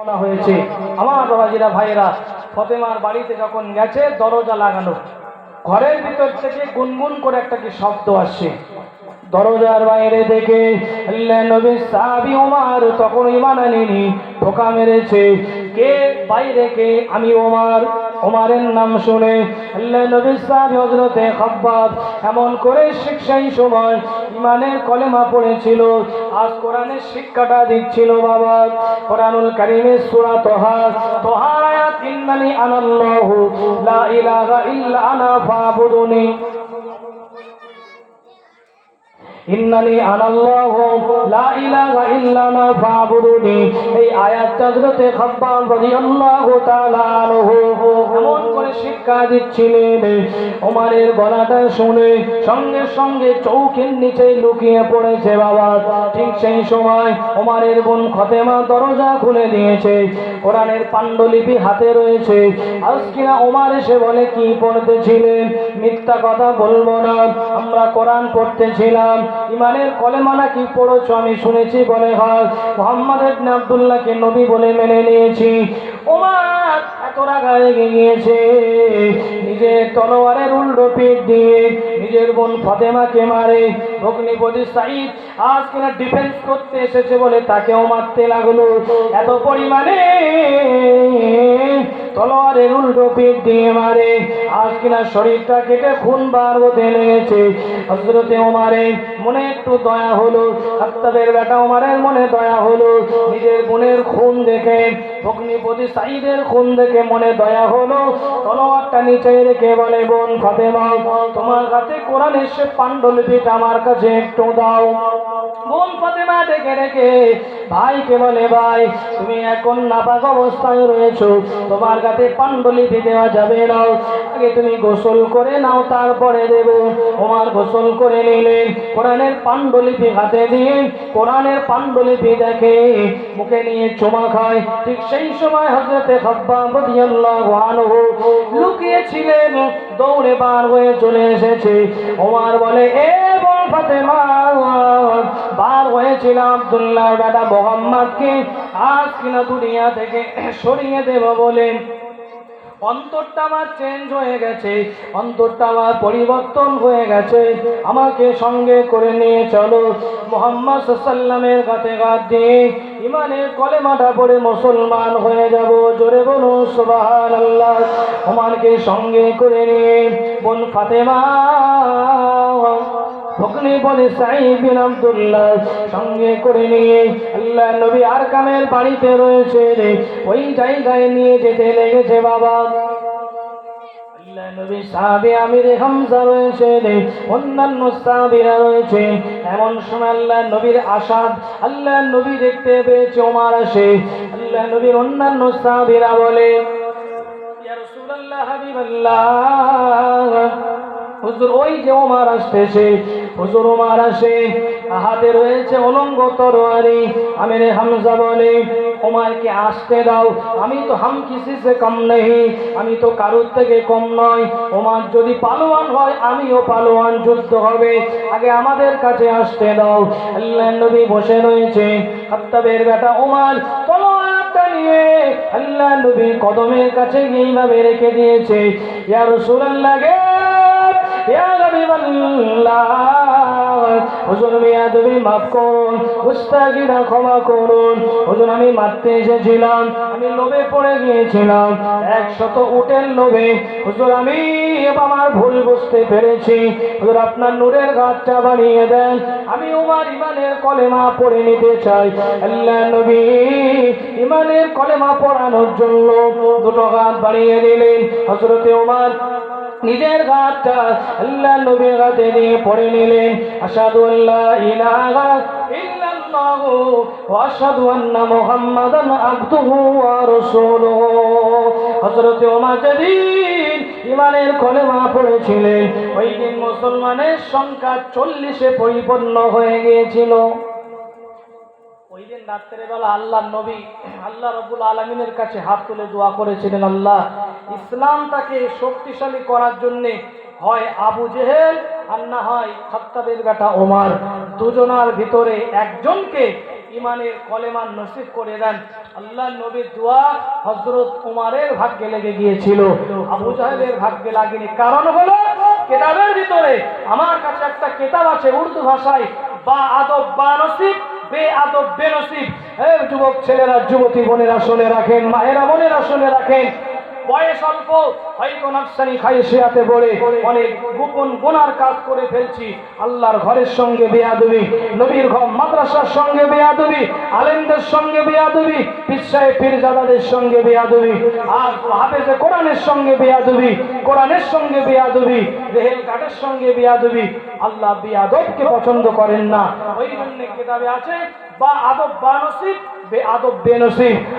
রওনা হয়েছে। আমার বাবাজিরা, ভাইয়েরা, ফতেমার বাড়িতে যখন গেছে, দরজা লাগানো। ঘরের ভিতর থেকে গুনগুন করে একটা কি শব্দ আসছে। দরজার বাইরে থেকে নবী সাহাবি তখন ইমান আনিনি ঢোকা মেরেছে। কে বাইরে কে? আমি ওমার। ওমারের নাম শুনে আল্লাহ নবী সাহাবী হযরতে খাব্বাব এমন করে শিক্ষাই সময় ইমানের কলেমা পড়েছিল। আজ কোরআনের শিক্ষাটা দিচ্ছিল বাবা। কোরআনুল কারিমের সূরা তোহা। তোহার আয়াত আনাল্লাহু লা ইলাহা ইল্লা আনা ফাবুদুনি। ইন্নানি আনাল্লাহু লা ইলাহা ইল্লা আনা ফাবুদুনি। এই আয়াতটা হযরতে খাব্বাব রাদিয়াল্লাহু তাআলা আনহু এমন করে শিক্ষা দিচ্ছিলেন। ওমরের গলাটা শুনে সঙ্গে সঙ্গে চৌকের নিচে লুকিয়ে পড়েছে বাবা। ঠিক সেই সময় ওমরের বোন খতেমা দরজা খুলে দিয়েছে। কোরআনের পাণ্ডুলিপি হাতে রয়েছে। আজ কিনা ওমর এসে বলে, কি পড়তেছিলেন? মিথ্যা কথা বলব না। আমরা কোরআন পড়তেছিলাম। ইমানের কলেমানা কি পড়েছো? আমি শুনেছি বলে হয়। মোহাম্মদ আব্দুল্লাহকে নবী বলে মেনে নিয়েছি। ওমর এত রাগা লেগে গিয়েছে নিজের তলোয়ারের উল্টো পিঠ দিয়ে নিজের বোন ফতেমাকে মারে। ভগ্নিপতি সাইদ আজ কিনা ডিফেন্স করতে এসেছে বলে তাকেও মারতে লাগল। এত পরিমাণে তলোয়ারের উল্টো পিঠ দিয়ে মারে। আজ কিনা শরীরটা কেটে খুন বার হতে লেগেছে। হজরতে ওমারে মনে একটু দয়া হলো। আত্মাদের বেটা ওমারের মনে দয়া হলো। নিজের বোনের খুন দেখে ভগ্নিপতি সাইদের খুন দেখে মনে দয়া হলো। তলোয়ারটা নিচে রেখে বলে, বোন ফাতেমা, তোমার কাছে কোরআন এসে পাণ্ডুলিপিটা আমার কাছে একটু দাও। বোন ফাতেমা ডেকে রেখে ভাইকে বলে, ভাই, তুমি এখন নাপাক অবস্থায় রয়েছো। তোমার কাছে পাণ্ডুলিপি দেওয়া যাবে না। আগে তুমি গোসল করে নাও, তারপরে দেব। ওমার গোসল করে নিলেন। কোরআনের পাণ্ডুলিপি হাতে দিয়ে কোরআনের পাণ্ডুলিপি দেখে মুখে নিয়ে চুমা খায়। ঠিক সেই সময় হজরতে লুকিয়েছিলেন দৌড়ে বার হয়ে চলে এসেছে। ওমর বলে, এ বার হয়েছিল আব্দুল্লাহর বেটা মোহাম্মদকে। আজ কিনা দুনিয়া থেকে সরিয়ে দেব বলেন অন্তরটা আমার চেঞ্জ হয়ে গেছে, অন্তরটা আমার পরিবর্তন হয়ে গেছে। আমাকে সঙ্গে করে নিয়ে চলো। মোহাম্মদ সাল্লামের কাছে গাছ দিয়ে ইমানের কলেমাটা পড়ে মুসলমান হয়ে যাব। জোরে বলো সুবাহান আল্লাহ আমাকে সঙ্গে করে নিয়ে, বোন ফাতেমা। ফকনি বলে সাইদ বিন আব্দুল্লাহ সঙ্গে করে নিয়ে আল্লাহ নবী আর কামের বাড়িতে রয়েছে ওই জায়গায় নিয়ে যেতে লেগেছে বাবা। রয়েছে রয়েছে। এমন নবীর আল্লাহ নবী দেখতে আল্লাহ বলে ওই যে ওমার আসতেছে হুজুর ওমার আসে, হাতে রয়েছে অলঙ্গ তরোয়ারি। আমিরে হামজা বলে, ওমারকে আসতে দাও, আমি তো হাম কিসি সে কম নেই, আমি তো কারোর থেকে কম নয়। ওমার যদি পালোয়ান হয়, আমিও পালোয়ান যুদ্ধ হবে। আগে আমাদের কাছে আসতে দাও। আল্লাহ নবী বসে রয়েছে হত্তাবের বেটা ওমার তলোয়ারটা নিয়ে আল্লাহ নবী কদমের কাছে এইভাবে রেখে দিয়েছে। ইয়া রাসূলুল্লাহ গে ইয়া হাবিবাল্লাহ হুজুর মিয়া তুমি মাফ করুন ক্ষমা করুন। হুজুর, আমি মারতে এসেছিলাম, আমি লোভে পড়ে গিয়েছিলাম, একশত লোভে। হুজুর, আমি আমার ভুল বুঝতে পেরেছি। হুজুর, আপনার নূরের গাছটা বানিয়ে দেন। আমি উমার ইমানের কলেমা পড়ে নিতে চাই। আল্লাহ নবী, ইমানের কলেমা পড়ানোর জন্য দুটো গাছ বাড়িয়ে দিলেন। হজরতে উমার নিজের ঘাটটা আল্লাহ নবীর হাতে নিয়ে পড়ে নিলেন। আসাদু আল্লাহ ইলাহা পড়েছিলেন, ওই মুসলমানের সংখ্যা চল্লিশে পরিপূর্ণ হয়ে গিয়েছিল। ওই রাত্রের আল্লাহ নবী, আল্লাহ রবুল আলমিনের কাছে হাত তুলে দোয়া করেছিলেন, আল্লাহ, ইসলামটাকে শক্তিশালী করার জন্যে হয় আবু জেহেল আর না হয় খত্তাবের বেটা ওমার। দুজনার ভিতরে একজনকে ইমানের কলেমান নসিব করে দেন। আল্লাহ নবীর দোয়া হজরত উমারের ভাগ্যে লেগে গিয়েছিল। আবু জাহেলের ভাগ্যে লাগেনি। কারণ হলো কেতাবের ভিতরে আমার কাছে একটা কেতাব আছে উর্দু ভাষায়, বা আদব বা নসিব। বে আদব বে নসিব যুবক ছেলেরা যুবতী বোনেরা শুনে রাখেন মায়েরা বোনেরা শুনে রাখেন। বয়স অল্প, হয়তো নাফসানি খাইশিয়াতে পড়ে, অনেক গোপন গোনার কাজ করে ফেলছি। আল্লাহর ঘরের সঙ্গে বেয়াদবি, নবীর ঘর, মাদ্রাসার সঙ্গে বেয়াদবি, আলেমদের সঙ্গে বেয়াদবি, পিসায় পীরজাদাদের সঙ্গে বেয়াদবি, আর হাফেজে কোরআনের সঙ্গে বেয়াদবি, কোরআনের সঙ্গে বেয়াদবি রেহেল ঘাটের সঙ্গে বেয়াদবি। আল্লাহ বেয়াদবকে পছন্দ করেন না। ওই জন্য কিতাবে আছে, বা আদব বা নসিব বে আদব বে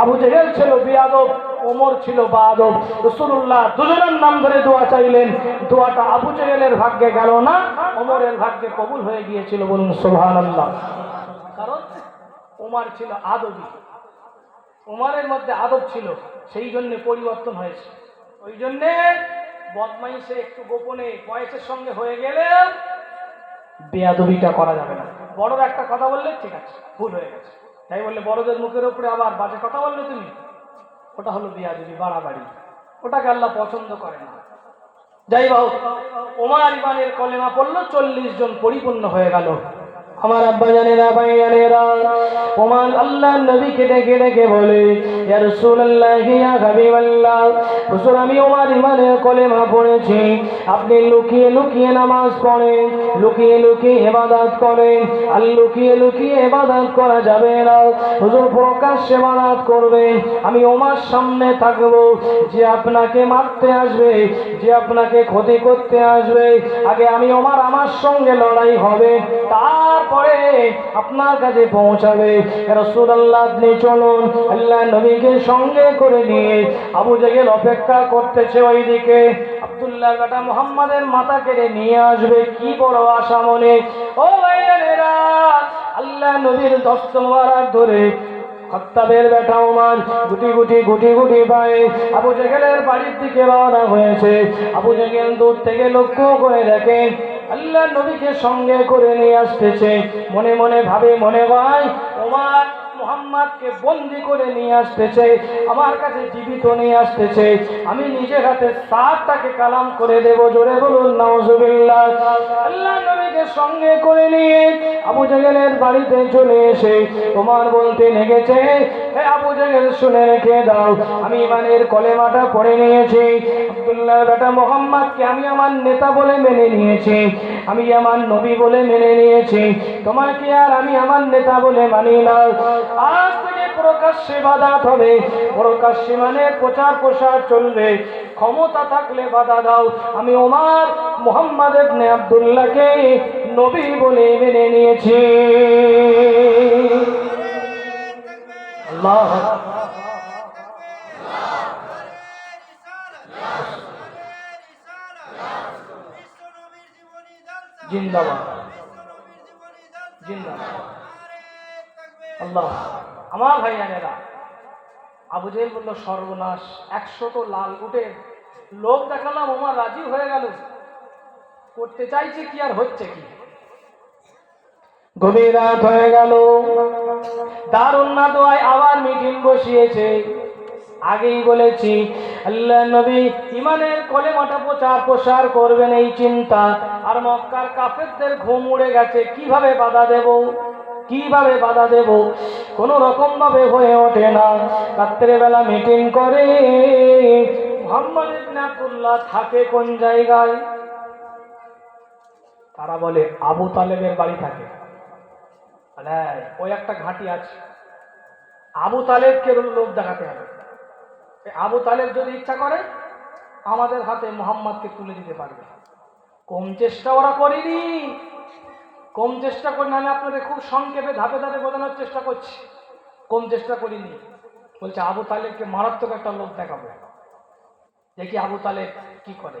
আবু জেহেল ছিল বেয়াদব ওমর ছিল বা আদব রসুল্লাহ দুজনের নাম ধরে দোয়া চাইলেন। দোয়াটা আবু জেহেলের ভাগ্যে গেল না, ওমরের ভাগ্যে কবুল হয়ে গিয়েছিল বলুন সোহান আল্লাহ কারণ ওমার ছিল আদবি। ওমারের মধ্যে আদব ছিল, সেই জন্যে পরিবর্তন হয়েছে। ওই জন্যে বদমাইশে একটু গোপনে বয়সের সঙ্গে হয়ে গেলে বেয়াদবিটা করা যাবে না। বড়রা একটা কথা বললে ঠিক আছে, ভুল হয়ে গেছে। তাই বললে, বড়দের মুখের উপরে আবার বাজে কথা বললে তুমি? ওটা হলো বিয়া বেয়াদবি বাড়াবাড়ি। ওটাকে আল্লাহ পছন্দ করে না। যাই হোক, ওমার ইমানের কলেমা পড়ল, চল্লিশ জন পরিপূর্ণ হয়ে গেল। আমার আব্বা জানেরা ভাই জানেরা ওমান আল্লাহ নবীকে ডেকে ডেকে বলে, ইয়া রাসূলুল্লাহ, ইয়া হাবিবাল্লাহ, হুজুর, আমি ওমার ইমানের কলেমা পড়েছি। আপনি লুকিয়ে লুকিয়ে নামাজ পড়েন, লুকিয়ে লুকিয়ে ইবাদত করেন। আর লুকিয়ে লুকিয়ে ইবাদত করা যাবে না। হুজুর, প্রকাশ্যে ইবাদত করবেন। আমি ওমার সামনে থাকব, যে আপনাকে মারতে আসবে, যে আপনাকে ক্ষতি করতে আসবে। আগে আমি ওমার আমার সঙ্গে লড়াই হবে তারপরে আপনার কাছে পৌঁছাবে। রসুল্লাহ আপনি চলুন আল্লাহ নবীকে সঙ্গে করে নিয়ে আবু জেগেল অপেক্ষা করতেছে ওইদিকে। আব্দুল্লাহ কাটা মোহাম্মদের মাথা কেড়ে নিয়ে আসবে, কি বড় আশা মনে। ও আল্লাহ নবীর দস্ত মোবারক ধরে খত্তাবের বেটা ওমান গুটি গুটি গুটি গুটি পায়ে আবু জেগেলের বাড়ির দিকে রওনা হয়েছে। আবু জেগেল দূর থেকে লক্ষ্য করে দেখেন আল্লাহ নবীকে সঙ্গে করে নিয়ে আসতেছে। মনে মনে ভাবে মনে হয় ওমান মোহাম্মদকে বন্দি করে নিয়ে আসতেছে, আমার কাছে জীবিত নিয়ে আসতেছে, আমি নিজের হাতে সাতটাকে কালাম করে দেব, জোরে বলুন নওজুবিল্লাহ আল্লাহ নবীকে সঙ্গে করে নিয়ে আবু জাহেলের বাড়িতে চলে এসে তোমার বলতে লেগেছে, হে আবু জাহেল, শুনে রেখে দাও, আমি ইমানের কলেমাটা পড়ে নিয়েছি। আব্দুল্লাহ বেটা মোহাম্মদকে আমি আমার নেতা বলে মেনে নিয়েছি, আমি আমার নবী বলে মেনে নিয়েছি। তোমাকে আর আমি আমার নেতা বলে মানি না। আজ থেকে প্রকাশ্যে বাধা হবে প্রকাশ্যে মানে প্রচার প্রসার চলবে। ক্ষমতা থাকলে বাধা দাও। আমি ওমার মোহাম্মদ ইবনে আব্দুল্লাহকে নবী বলে মেনে নিয়েছি। আল্লাহ। জিন্দাবাদ। জিন্দাবাদ। আল্লাহ, আমার ভাই জানেরা আবু জেল বলল, সর্বনাশ একশো তো লাল উঠে লোক দেখালাম আমার রাজি হয়ে গেল। করতে চাইছে কি আর হচ্ছে কি? গভীর রাত হয়ে গেল। দারুণ না দোয়ায় আবার মিটিং বসিয়েছে। আগেই বলেছি, আল্লাহ নবী ইমানের কলেমাটা প্রচার প্রসার করবেন এই চিন্তা। আর মক্কার কাফেরদের ঘুম উড়ে গেছে, কীভাবে বাধা দেব? কীভাবে বাধা দেব? কোনো রকম ভাবে হয়ে ওঠে না। রাত্রে বেলা মিটিং করে মোহাম্মদ থাকে কোন জায়গায়? তারা বলে, আবু তালেবের বাড়ি থাকে। ওই একটা ঘাঁটি আছে। আবু তালেবকে লোক দেখাতে হবে। আবু তালেব যদি ইচ্ছা করে, আমাদের হাতে মোহাম্মদকে তুলে দিতে পারবে। কম চেষ্টা ওরা করেনি। কম চেষ্টা করিনি আমি আপনাদের খুব সংক্ষেপে ধাপে ধাপে বোঝানোর চেষ্টা করছি। কম চেষ্টা করিনি। বলছে, আবু তালেবকে মারাত্মক একটা লোক দেখাবো। দেখি আবু তালেব কি করে।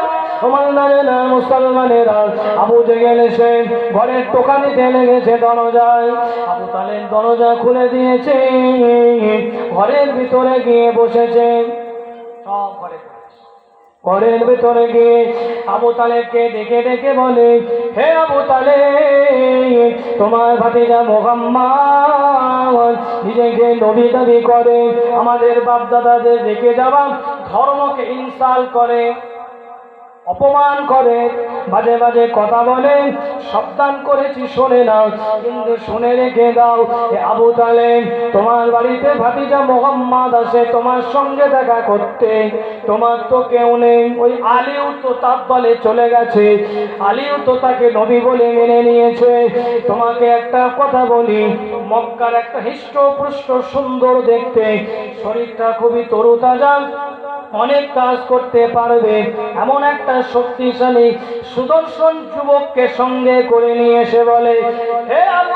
ভাইয়েরা মুসলমানেরা মুসলমানেরা, আবু জেগেল এসে ঘরের টোকা দিতে লেগেছে দরজায়। আবু তালের দরজা খুলে দিয়েছে, ঘরের ভিতরে গিয়ে বসেছে। সব ঘরে ঘরের ভিতরে গিয়ে আবু তালেবকে ডেকে ডেকে বলে, হে আবু তালে তোমার ভাতিজা মোহাম্মদ নিজেকে নবী দাবি করে, আমাদের বাপদাদাদের রেখে যাওয়া ধর্মকে ইনসাল করে। অপমান করে, মাঝে মাঝে কথা বলে, সাবধান করেছি, শোনে না, কিন্তু শুনে রেখে দাও আবু তালেব, তোমার বাড়িতে ভাতিজা মোহাম্মদ আসে, তোমার সঙ্গে দেখা করতে। তোমার তো কেউ নেই, ওই আলিউ তো তাপ বলে চলে গেছে। আলিউ তো তাকে নবী বলে মেনে নিয়েছে। তোমাকে একটা কথা বলি, মক্কার একটা হৃষ্টপুষ্ট সুন্দর দেখতে, শরীরটা খুবই তরুতাজা। অনেক কাজ করতে পারবে। এমন একটা শক্তিশালী, সুদর্শন যুবককে সঙ্গে করে নিয়ে এসে বলে, হে আবু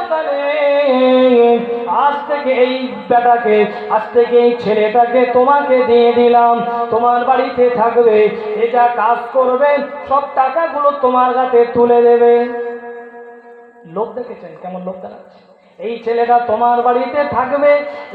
আজ থেকে এই বেটাকে, আজ থেকে এই ছেলেটাকে তোমাকে দিয়ে দিলাম। তোমার বাড়িতে থাকবে এটা কাজ করবে, সব টাকাগুলো তোমার হাতে তুলে দেবে। লোক দেখেছেন? কেমন লোক দেখাচ্ছে? এই ছেলেটা তোমার বাড়িতে থাকবে,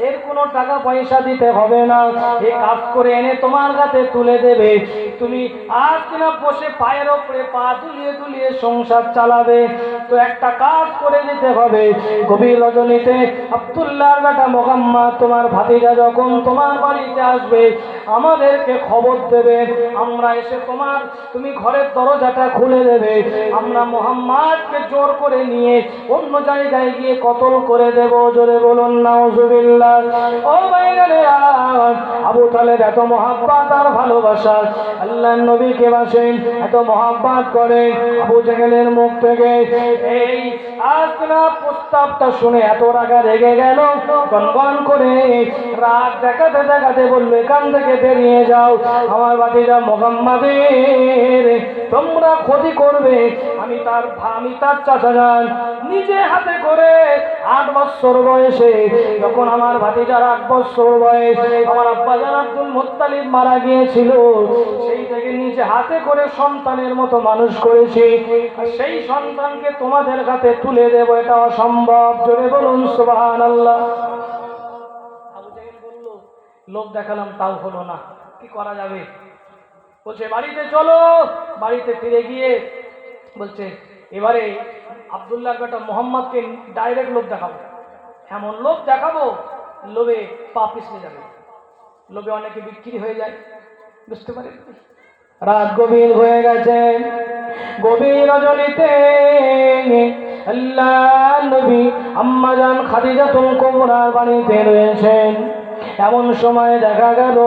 এর কোনো টাকা পয়সা দিতে হবে না। এ কাজ করে এনে তোমার কাছে তুলে দেবে। তুমি আজ না বসে পায়ের ওপরে পা দুলিয়ে দুলিয়ে সংসার চালাবে। তো একটা কাজ করে দিতে হবে। গভীর রজনীতে আব্দুল্লাহর বেটা মোহাম্মদ, তোমার ভাতিজা যখন তোমার বাড়িতে আসবে, আমাদেরকে খবর দেবে। আমরা এসে তোমার, তুমি ঘরের দরজাটা খুলে দেবে। আমরা মোহাম্মদকে জোর করে নিয়ে অন্য জায়গায় গিয়ে কতল করে দেব, জোরে বলুন, নাউজুবিল্লাহ। ও বাইরে আবু তালেব এত মহাব্বাত আর ভালোবাসা। আল্লাহ নবীকে বাসেন, এত মহাব্বাত করে আবু জেগেলের মুখ থেকে। এই আজনা প্রস্তাবটা শুনে এত রাগা রেগে গেল, গনগন করে রাগ দেখাতে দেখাতে বলল, এখান থেকে বেরিয়ে যাও, আমার বাতিজা মোহাম্মদের, তোমরা ক্ষতি করবে, আমি তার আমি তার চাচা যান নিজে হাতে করে আট বছর বয়সে, যখন আমার ভাতিজার আট বছর বয়স আমার আব্বা জান আব্দুল মোত্তালিব মারা গিয়েছিল, সেই থেকে নিজে হাতে করে সন্তানের মতো মানুষ করেছি। সেই সন্তানকে তোমাদের হাতে তুলে দেব, এটা অসম্ভব। জোরে বলুন সুবাহান আল্লাহ লোক দেখালাম, তাও হলো না। কি করা যাবে? বলছে, বাড়িতে চলো। বাড়িতে ফিরে গিয়ে বলছে, এবারে আবদুল্লাহ বেটা মোহাম্মদকে ডাইরেক্ট লোভ দেখাবো। এমন লোভ দেখাবো, লোভে পা পিছলে যাবে। লোভে অনেকে বিক্রি হয়ে যায়, বুঝতে পারেন রাত গভীর হয়ে গেছে, গভীর রজনীতে আল্লাহ নবী আম্মাজান খাদিজাতুল কুবরার বাড়িতে রয়েছেন। এমন সময় দেখা গেল,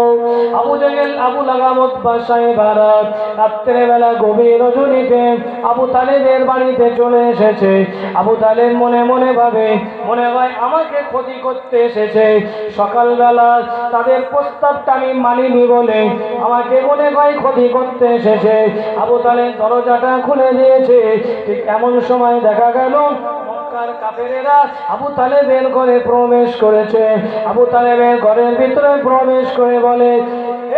আবু জেগেল আবু লাগামত বাসায় ভারত রাত্রে বেলা গভীর রজনীতে আবু তালেবের বাড়িতে চলে এসেছে। আবু তালেব মনে মনে ভাবে, মনে হয় আমাকে ক্ষতি করতে এসেছে। সকালবেলা তাদের প্রস্তাবটা আমি মানিনি বলে আমাকে মনে হয় ক্ষতি করতে এসেছে। আবু তালেব দরজাটা খুলে দিয়েছে। ঠিক এমন সময় দেখা গেল মক্কার কাফেরেরা আবু তালেবের ঘরে প্রবেশ করেছে। আবু তালেবের ঘরের ভিতরে প্রবেশ করে বলে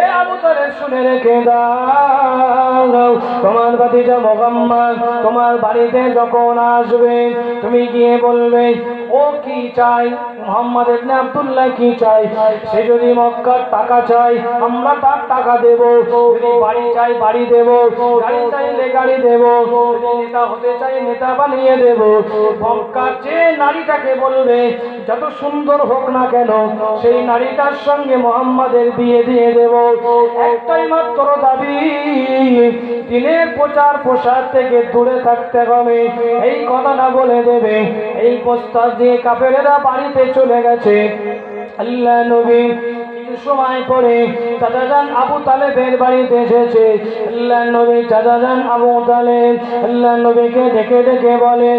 এ আবু তালেব, শুনে রেখে দাও। তোমার বাতিজা মোহাম্মদ তোমার বাড়িতে যখন আসবে, তুমি গিয়ে বলবে, ও কি চাই? মোহাম্মদ ইবনে আব্দুল্লাহ কি চাই? সে যদি মক্কার টাকা চাই আমরা তার টাকা দেব। যদি বাড়ি চাই, বাড়ি দেব। গাড়ি চাইলে গাড়ি দেব। নেতা হতে চাই, নেতা বানিয়ে দেব। মক্কার যে নারীটাকে বলবে, যত সুন্দর হোক না কেন, সেই নারীটার সঙ্গে মোহাম্মদের বিয়ে দিয়ে দেব। একটাই মাত্র দাবি, দিনের প্রচার প্রসার থেকে দূরে থাকতে হবে। এই কথাটা বলে দেবে। এই প্রস্তাব দিয়ে কাপেরেরা বাড়িতে চলে গেছে। আল্লাহ নবী সময় পরে চাচাজান আবু তালেবের বাড়িতে এসেছে। আল্লাহ নবী চাচাজান আবু তালেব আল্লাহ নবীকে ডেকে ডেকে বলে,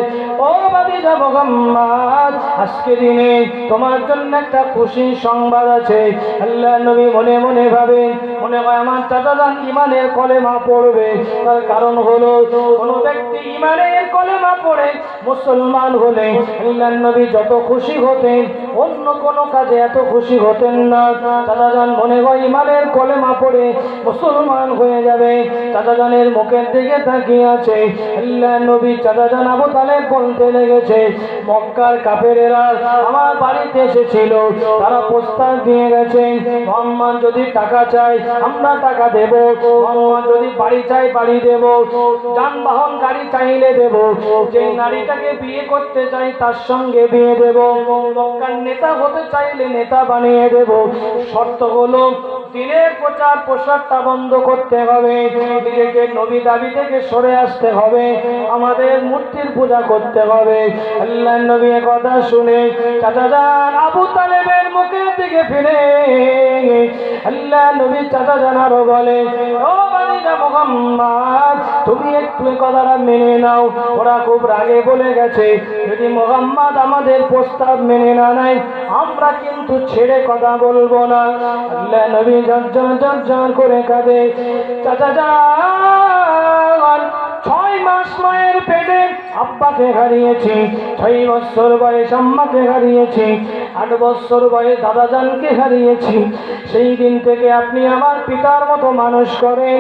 ও বাদিজা মোহাম্মদ, আজকে দিনে তোমার জন্য একটা খুশি সংবাদ আছে। আল্লাহ নবী মনে মনে ভাবে, মনে হয় আমার চাচাজান ইমানের কলেমা পড়বে। তার কারণ হলো, কোনো ব্যক্তি ইমানের কলেমা পড়ে মুসলমান হলে আল্লাহ নবী যত খুশি হতেন, অন্য কোনো কাজে এত খুশি হতেন না। চাচাজান মনে হয় ইমানের কলেমা পড়ে মুসলমান হয়ে যাবে। চাচাজানের মুখের দিকে তাকিয়ে আছে আল্লাহ নবী চাচাজান আবু তালেব বলতে লেগেছে, মক্কার কাফেরেরা আমার বাড়িতে এসেছিল। তারা প্রস্তাব দিয়ে গেছে, মোহাম্মদ যদি টাকা চাই, আমরা টাকা দেব। মোহাম্মদ যদি বাড়ি চাই, বাড়ি দেব। যানবাহন, গাড়ি চাইলে দেব। যে নারীটাকে বিয়ে করতে চাই, তার সঙ্গে বিয়ে দেব। মক্কার নেতা হতে চাইলে নেতা বানিয়ে দেব। শর্ত হলো, দিনের প্রচার প্রসারটা বন্ধ করতে হবে। নিজেকে নবী দাবি থেকে সরে আসতে হবে। আমাদের মূর্তির পূজা করতে হবে। আল্লাহ নবী কথা শুনে চাচাজান আবু তালেবের মুখের দিকে ফিরে। আল্লাহ নবী চাচা আরও বলে, ও মোহাম্মদ, তুমি একটু কথাটা মেনে নাও। ওরা খুব রাগে বলে গেছে, যদি মোহাম্মদ আমাদের প্রস্তাব মেনে না নেয়, আমরা কিন্তু ছেড়ে কথা বলব না। আল্লাহ নবী ঝরঝর ঝরঝর করে কাঁদে। চাচা যান, ছয় মাস মায়ের পেটে আব্বাকে হারিয়েছি, ছয় বছর বয়স আম্মাকে হারিয়েছি, আট বছর বয়স দাদাজানকে হারিয়েছি। সেই দিন থেকে আপনি আমার পিতার মতো মানুষ করেন।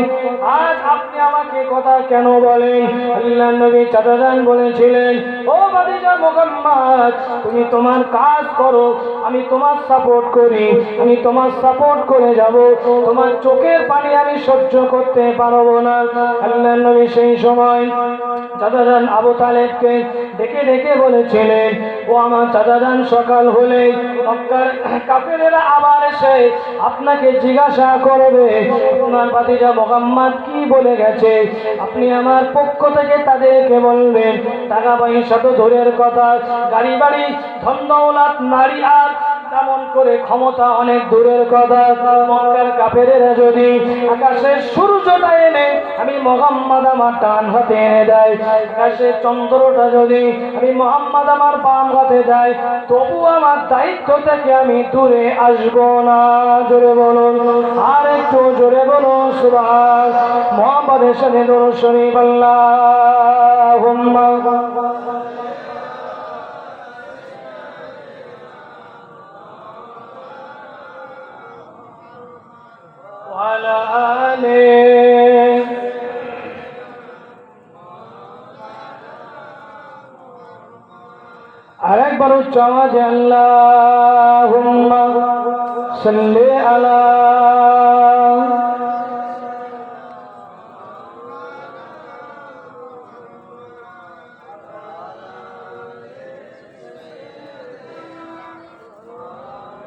আজ আপনি আমাকে কথা কেন বলেন? আল্লাহ নবী চাচাজান বলেছিলেন, ও বাদিজা মোহাম্মদ, তুমি তোমার কাজ করো, আমি তোমার সাপোর্ট করি, আমি তোমার সাপোর্ট করে যাব। তোমার চোখের পানি আমি সহ্য করতে পারব না। আল্লাহ নবী সেই সময় চাচাজান আবু তালেবকে ডেকে ডেকে বলেছিলেন, ও আমার চাচাজান, সকাল হলে মক্কার কাফেরেরা আবার এসে আপনাকে জিজ্ঞাসা করবে। আপনার বাতিজা মোহাম্মদ কি বলে গেছে? আপনি আমার পক্ষ থেকে তাদেরকে বলবেন, টাকা পয়সা তো দূরের কথা, গাড়ি বাড়ি, ধন নারী আর তেমন করে ক্ষমতা অনেক দূরের কথা মক্কার কাফেরেরা যদি আকাশের সূর্যটা এনে আমি মোহাম্মদ আমার ডান হাতে এনে দেয় আকাশের চন্দ্রটা যদি আমি মোহাম্মদ আমার বাম হাতে দেয়, তবু আমার দায়িত্ব থেকে আমি দূরে আসব না। জোরে বলুন, আর একটু জোরে বলুন সুভাষ মোহাম্মদের সাথে দোর শরীফ وعلى آله আরেকবার উচ্চ আওয়াজে আল্লাহুম্মা সাল্লি আলা